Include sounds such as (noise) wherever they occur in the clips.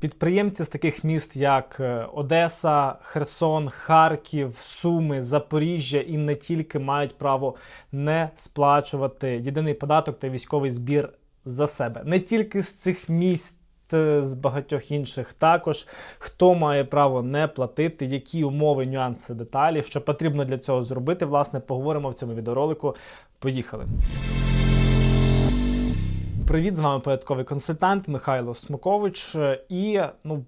Підприємці з таких міст, як е, Одеса, Херсон, Харків, Суми, Запоріжжя і не тільки мають право не сплачувати єдиний податок та військовий збір за себе. Не тільки з цих міст. е, З багатьох інших також хто має право не платити, які умови, нюанси, деталі, що потрібно для цього зробити. Власне, поговоримо в цьому відеоролику. Поїхали. Привіт, з вами порядковий консультант Михайло Смокович. Е, І ну,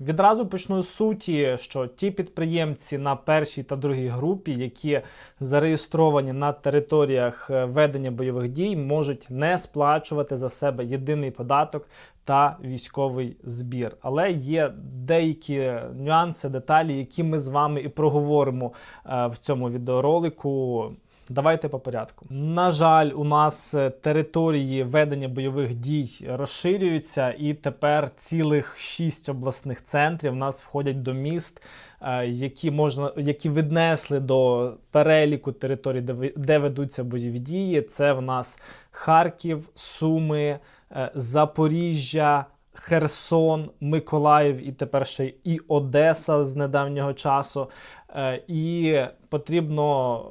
відразу почну з суті, що ті підприємці на першій та другій групі, які зареєстровані на територіях е, ведення бойових дій, можуть не сплачувати за себе єдиний податок та військовий збір. Але є деякі нюанси, деталі, які ми з вами і проговоримо е, в цьому відеоролику. Давайте по порядку. На жаль, у нас е, території ведення бойових дій розширюються, і тепер цілих шість обласних центрів в нас входять до міст, е, які можна, які віднесли до переліку територій, де, де ведуться бойові дії. Це в нас Харків, Суми, е, Запоріжжя. Херсон, Миколаїв і тепер ще і Одеса з недавнього часу. Е, І потрібно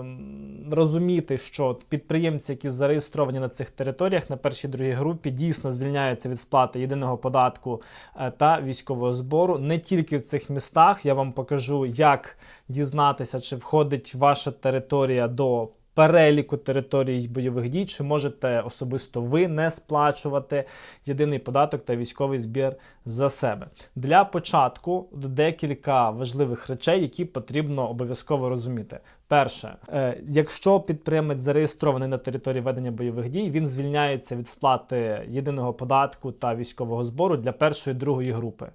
ем, розуміти, що підприємці, які зареєстровані на цих територіях на першій другій групі, дійсно звільняються від сплати єдиного податку е, та військового збору. Не тільки в цих містах. Я вам покажу, як дізнатися, чи входить ваша територія до переліку територій бойових дій, чи можете особисто ви не сплачувати єдиний податок та військовий збір за себе. Для початку декілька важливих речей, які потрібно обов'язково розуміти. Перше, е, якщо підприємець зареєстрований на території ведення бойових дій, він звільняється від сплати єдиного податку та військового збору для першої другої групи.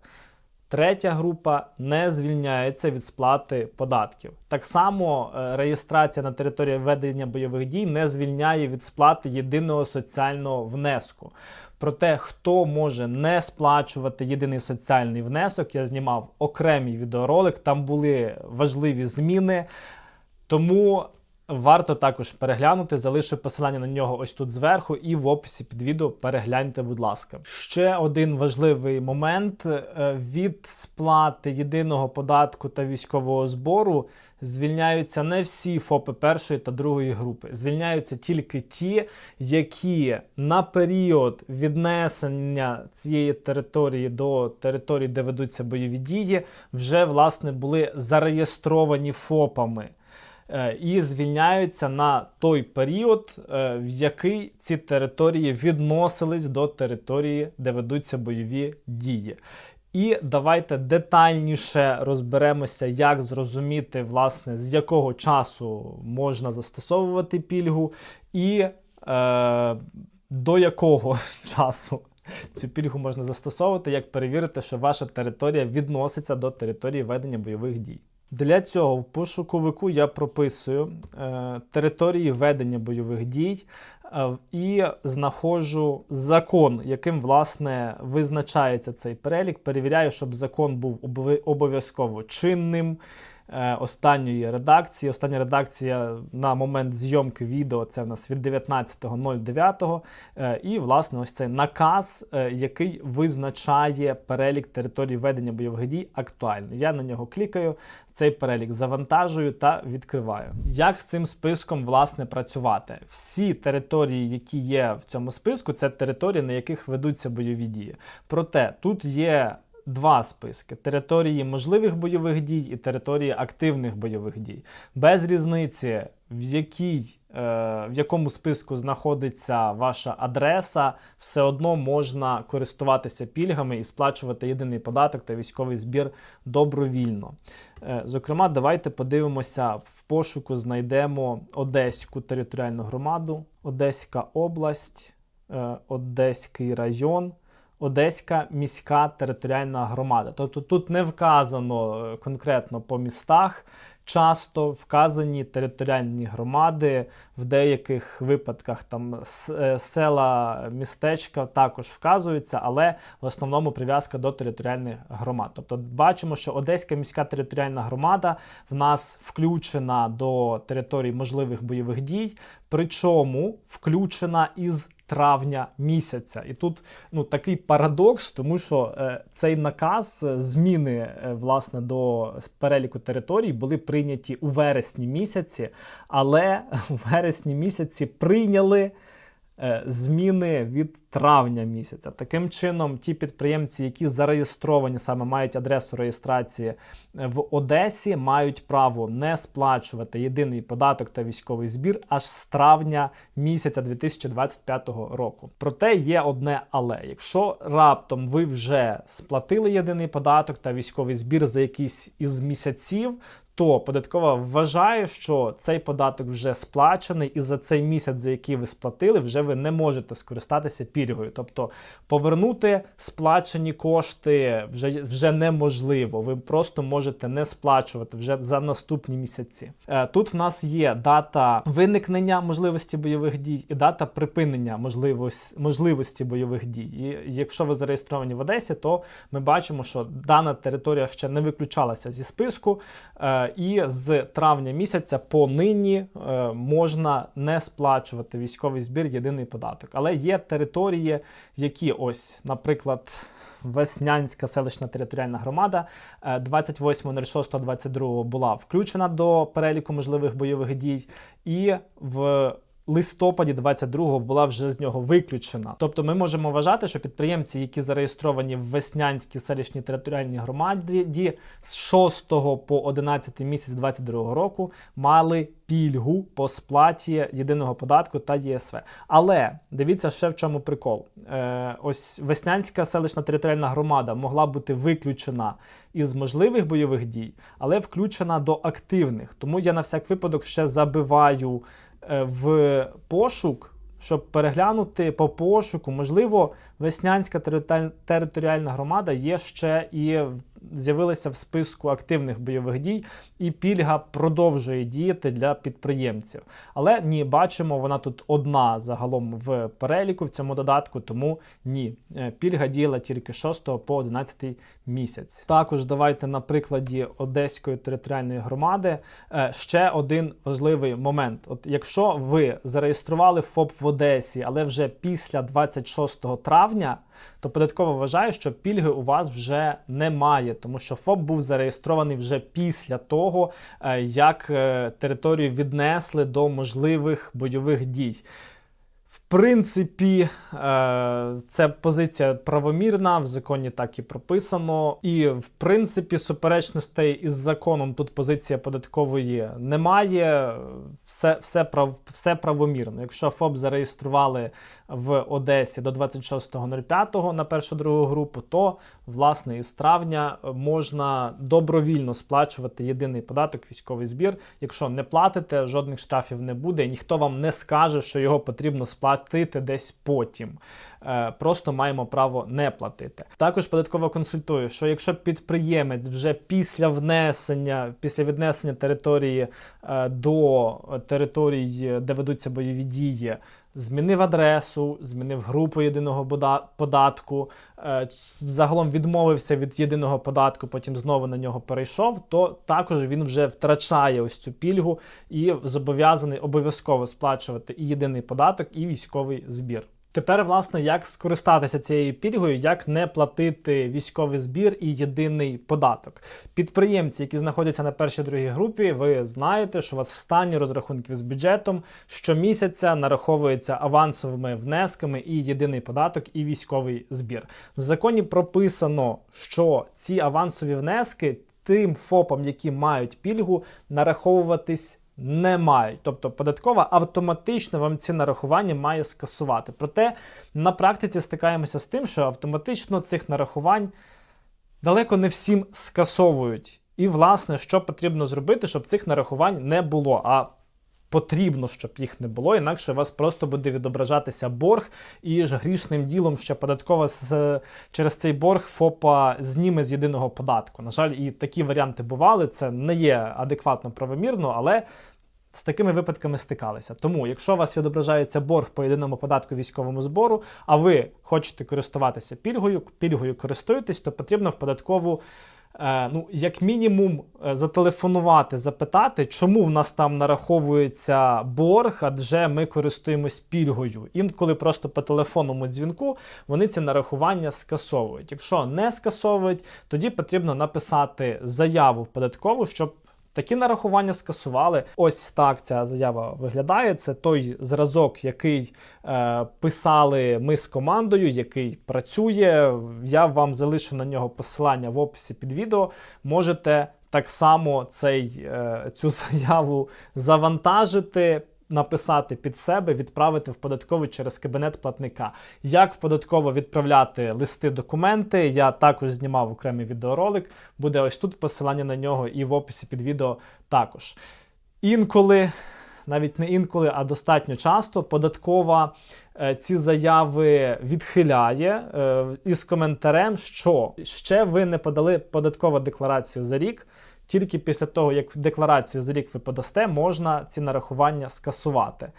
Третя група не звільняється від сплати податків. Так само е, реєстрація на території ведення бойових дій не звільняє від сплати єдиного соціального внеску. Проте, хто може не сплачувати єдиний соціальний внесок, я знімав окремий відеоролик, там були важливі зміни. Тому варто також переглянути. Залишу посилання на нього ось тут зверху і в описі під відео перегляньте, будь ласка. Ще один важливий момент: Е, від сплати єдиного податку та військового збору. Звільняються не всі ФОПи першої та другої групи. Звільняються тільки ті, які на період віднесення цієї території до території, де ведуться бойові дії, вже власне були зареєстровані ФОПами і звільняються на той період, е, в який ці території відносились до території, де ведуться бойові дії. І давайте детальніше розберемося, як зрозуміти, власне, з якого часу можна застосовувати пільгу, і е, до якого (laughs) часу цю пільгу можна застосовувати, як перевірити, що ваша територія відноситься до території ведення бойових дій. Для цього в пошуковику я прописую е, території ведення бойових дій е, і знаходжу закон, яким власне визначається цей перелік. Перевіряю, щоб закон був обов'язково чинним. Е, Останньої редакції. Остання редакція на момент зйомки відео це в нас від 19.09. Е, І, власне, ось цей наказ, е, який визначає перелік територій ведення бойових дій актуальний. Я на нього клікаю, цей перелік завантажую та відкриваю. Як з цим списком власне працювати? Всі території, які є в цьому списку, це території, на яких ведуться бойові дії. Проте тут є. Два списки: території можливих бойових дій і території активних бойових дій. Без різниці, в, якій, е, в якому списку знаходиться ваша адреса, все одно можна користуватися пільгами і сплачувати єдиний податок та військовий збір добровільно. Е, Зокрема, давайте подивимося в пошуку, знайдемо Одеську територіальну громаду, Одеська область, е, Одеський район. Одеська міська територіальна громада. Тобто тут не вказано е, конкретно по містах, часто вказані територіальні громади, в деяких випадках там е, села, містечка також вказуються, але в основному прив'язка до територіальних громад. Тобто бачимо, що Одеська міська територіальна громада в нас включена до територій можливих бойових дій, причому включена із травня місяця. І тут ну, такий парадокс, тому що е, цей наказ е, зміни е, власне до переліку територій були прийняті у вересні місяці, але (laughs) у вересні місяці прийняли. Е, зміни від травня місяця. Таким чином, ті підприємці, які зареєстровані саме мають адресу реєстрації е, в Одесі, мають право не сплачувати єдиний податок та військовий збір аж з травня місяця 2025 року. Проте є одне але якщо раптом ви вже сплатили єдиний податок та військовий збір за якийсь із місяців, то податкова вважає, що цей податок вже сплачений, і за цей місяць, за який ви сплатили, вже ви не можете скористатися пільгою. Тобто повернути сплачені кошти вже вже неможливо. Ви просто можете не сплачувати вже за наступні місяці. Е, тут в нас є дата виникнення можливості бойових дій і дата припинення можливості, можливості бойових дій. І якщо ви зареєстровані в Одесі, то ми бачимо, що дана територія ще не виключалася зі списку. Е, і з травня місяця по нині е, можна не сплачувати військовий збір єдиний податок. Але є території, які ось, наприклад. Веснянська селищна територіальна громада 28.06.22 була включена до переліку можливих бойових дій, і в листопаді 22-го була вже з нього виключена. Тобто ми можемо вважати, що підприємці, які зареєстровані в Веснянській селищній територіальній громаді з 6 по 11 місяць 22 року мали пільгу по сплаті єдиного податку та ЄСВ. Але дивіться ще в чому прикол. Е, Ось Веснянська селищна територіальна громада могла бути виключена із можливих бойових дій, але включена до активних. Тому я на всяк випадок ще забиваю. Е, в пошук, щоб переглянути по пошуку, можливо, Веснянська територіальна громада є ще і з'явилися в списку активних бойових дій, і пільга продовжує діяти для підприємців. Але ні, бачимо, вона тут одна загалом в переліку в цьому додатку, тому ні. Е, пільга діяла тільки 6 по 11 місяць. Також давайте на прикладі Одеської територіальної громади е, ще один важливий момент. От Якщо ви зареєстрували ФОП в Одесі, але вже після 26 травня то податково вважає, що пільги у вас вже немає, тому що ФОП був зареєстрований вже після того, е, як е, територію віднесли до можливих бойових дій. В принципі, е, це позиція правомірна, в законі так і прописано. І, в принципі, суперечностей із законом тут позиція податкової немає. Все все, прав, все правомірно. Якщо ФОП зареєстрували в Одесі до 26.05 на першу другу групу, то власне із травня можна добровільно сплачувати єдиний податок, військовий збір. Якщо не платите, жодних штрафів не буде, ніхто вам не скаже, що його потрібно сплатити десь потім. Е, просто маємо право не платити. Також податково консультую, що якщо підприємець вже після внесення, після віднесення території е, до територій, де ведуться бойові дії змінив адресу, змінив групу єдиного податку, е, загалом відмовився від єдиного податку, потім знову на нього перейшов, то також він вже втрачає ось цю пільгу і зобов'язаний обов'язково сплачувати і єдиний податок, і військовий збір. Тепер, власне, як скористатися цією пільгою, як не платити військовий збір і єдиний податок. Підприємці, які знаходяться на першій другій групі, ви знаєте, що у вас в стані розрахунків з бюджетом щомісяця нараховується авансовими внесками і єдиний податок, і військовий збір. В законі прописано, що ці авансові внески тим ФОПам, які мають пільгу, нараховуватись не мають. Тобто податкова автоматично вам ці нарахування має скасувати. Проте на практиці стикаємося з тим, що автоматично цих нарахувань далеко не всім скасовують. І, власне, що потрібно зробити, щоб цих нарахувань не було. А Потрібно, щоб їх не було, інакше у вас просто буде відображатися борг, і ж грішним ділом ще податкова з через цей борг ФОПа зніме з єдиного податку. На жаль, і такі варіанти бували. Це не є адекватно правомірно, але з такими випадками стикалися. Тому, якщо у вас відображається борг по єдиному податку військовому збору, а ви хочете користуватися пільгою, пільгою користуєтесь, то потрібно в податкову е, ну, як мінімум, е, зателефонувати, запитати, чому в нас там нараховується борг, адже ми користуємось пільгою. Інколи просто по телефонному дзвінку вони ці нарахування скасовують. Якщо не скасовують, тоді потрібно написати заяву в податкову, щоб Такі нарахування скасували. Ось так ця заява виглядає. Це той зразок, який е, писали ми з командою, який працює. Я вам залишу на нього посилання в описі під відео. Можете так само цей, е, цю (laughs) заяву завантажити. Написати під себе, відправити в податкову через кабінет платника. Як в податково відправляти листи, документи, я також знімав окремий відеоролик. Буде ось тут посилання на нього і в описі під відео також. Інколи, навіть не інколи, а достатньо часто податкова е, ці заяви відхиляє е, із коментарем, що ще ви не подали податкову декларацію за рік. Тільки після того, як декларацію за рік ви подасте, можна ці нарахування скасувати.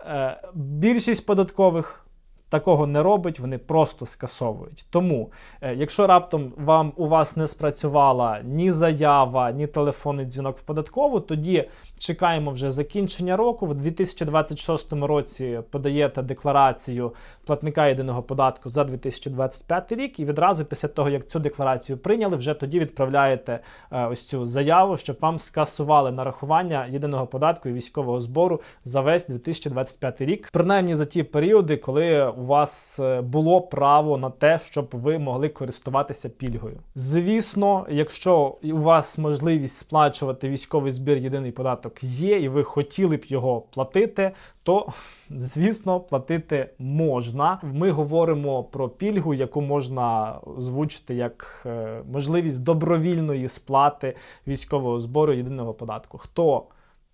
Е, більшість податкових такого не робить, вони просто скасовують. Тому, е, якщо раптом вам у вас не спрацювала ні заява, ні телефонний дзвінок в податкову, тоді чекаємо вже закінчення року. В 2026 році подаєте декларацію платника єдиного податку за 2025 рік, і відразу після того, як цю декларацію прийняли, вже тоді відправляєте е, ось цю заяву, щоб вам скасували нарахування єдиного податку і військового збору за весь 2025 рік, принаймні за ті періоди, коли у вас е, було право на те, щоб ви могли користуватися пільгою. Звісно, якщо у вас можливість сплачувати військовий збір єдиний податок є, і ви хотіли б його платити, то звісно платити можна. Ми говоримо про пільгу, яку можна озвучити як е, можливість добровільної сплати військового збору єдиного податку. Хто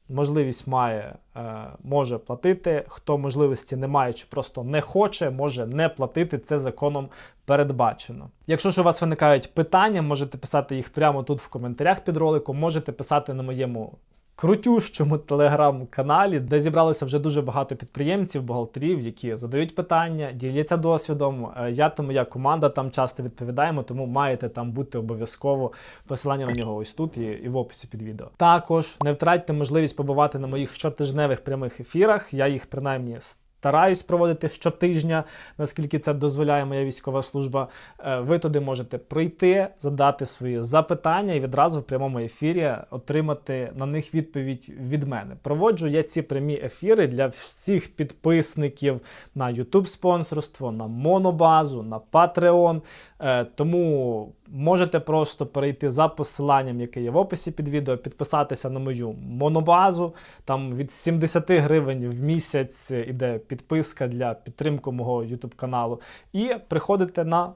можливість має, е, може платити, хто можливості не має чи просто не хоче, може не платити. Це законом передбачено. Якщо ж у вас виникають питання, можете писати їх прямо тут в коментарях під роликом, можете писати на моєму. Крутющому телеграм-каналі, де зібралося вже дуже багато підприємців, бухгалтерів, які задають питання, діляться досвідом. Е, Я та моя команда там часто відповідаємо, тому маєте там бути обов'язково посилання на нього ось тут і, і в описі під відео. Також не втратьте можливість побувати на моїх щотижневих прямих ефірах. Я їх принаймні стараюсь проводити щотижня, наскільки це дозволяє моя військова служба. Е, Ви туди можете прийти, задати свої запитання і відразу в прямому ефірі отримати на них відповідь від мене. Проводжу я ці прямі ефіри для всіх підписників на YouTube спонсорство, на Монобазу, на Patreon. Е, Тому можете просто перейти за посиланням, яке є в описі під відео, підписатися на мою монобазу. Там від 70 гривень в місяць іде підписка для підтримки мого YouTube каналу. І приходите на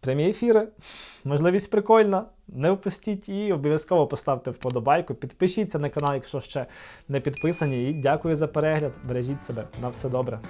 прямі ефіри. Можливість прикольна. Не впустіть і обов'язково поставте вподобайку. Підпишіться на канал, якщо ще не підписані. І дякую за перегляд. Бережіть себе. На все добре.